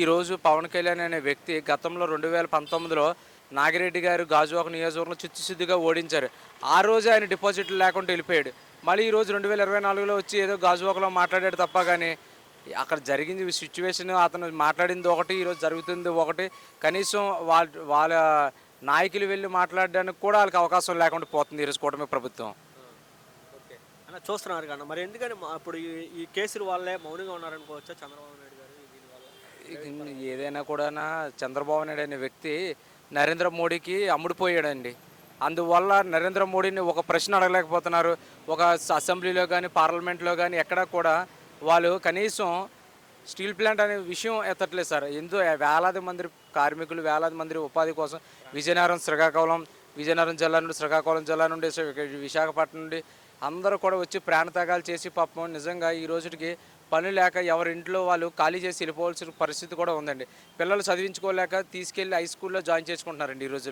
ఈరోజు పవన్ కళ్యాణ్ అనే వ్యక్తి గతంలో రెండు వేల పంతొమ్మిదిలో నాగిరెడ్డి గారు గాజువాక నియోజకవర్గంలో చిచ్చుసిద్దుగా ఓడించారు. ఆ రోజు ఆయన డిపాజిట్లు లేకుండా వెళ్ళిపోయాడు. మళ్ళీ ఈ రోజు రెండు వేల ఇరవై నాలుగులో వచ్చి ఏదో గాజువాకలో మాట్లాడాడు తప్ప కానీ అక్కడ జరిగింది సిచ్యువేషన్ అతను మాట్లాడింది ఒకటి ఈరోజు జరుగుతుంది ఒకటి. కనీసం వాళ్ళ వాళ్ళ నాయకులు వెళ్ళి మాట్లాడడానికి కూడా వాళ్ళకి అవకాశం లేకుండా పోతుంది ఈరోజు కూటమి ప్రభుత్వం. ఓకే. చూస్తున్నారు కానీ మరి ఎందుకని ఇప్పుడు ఈ కేసులు వాళ్ళే మౌనంగా ఉన్నారనుకోవచ్చా చంద్రబాబు నాయుడు గారు? ఏదైనా కూడా చంద్రబాబు నాయుడు అనే వ్యక్తి నరేంద్ర మోడీకి అమ్ముడుపోయాడండి. అందువల్ల నరేంద్ర మోడీని ఒక ప్రశ్న అడగలేకపోతున్నారు. ఒక అసెంబ్లీలో కానీ పార్లమెంట్లో కానీ ఎక్కడా కూడా వాళ్ళు కనీసం స్టీల్ ప్లాంట్ అనే విషయం ఎత్తట్లేదు సార్. ఎందుకు వేలాది మంది కార్మికులు వేలాది మంది ఉపాధి కోసం విజయనగరం శ్రీకాకుళం విజయనగరం జిల్లా నుండి శ్రీకాకుళం జిల్లా నుండి విశాఖపట్నం నుండి అందరూ కూడా వచ్చి ప్రాణత్యాగాలు చేసి పాపం నిజంగా ఈ రోజుకి పని లేక ఎవరి ఇంట్లో వాళ్ళు ఖాళీ చేసి వెళ్ళిపోవాల్సిన పరిస్థితి కూడా ఉందండి. పిల్లలు చదివించుకోలేక తీసుకెళ్ళి హై స్కూల్లో జాయిన్ చేసుకుంటున్నారండి ఈ రోజుల్లో.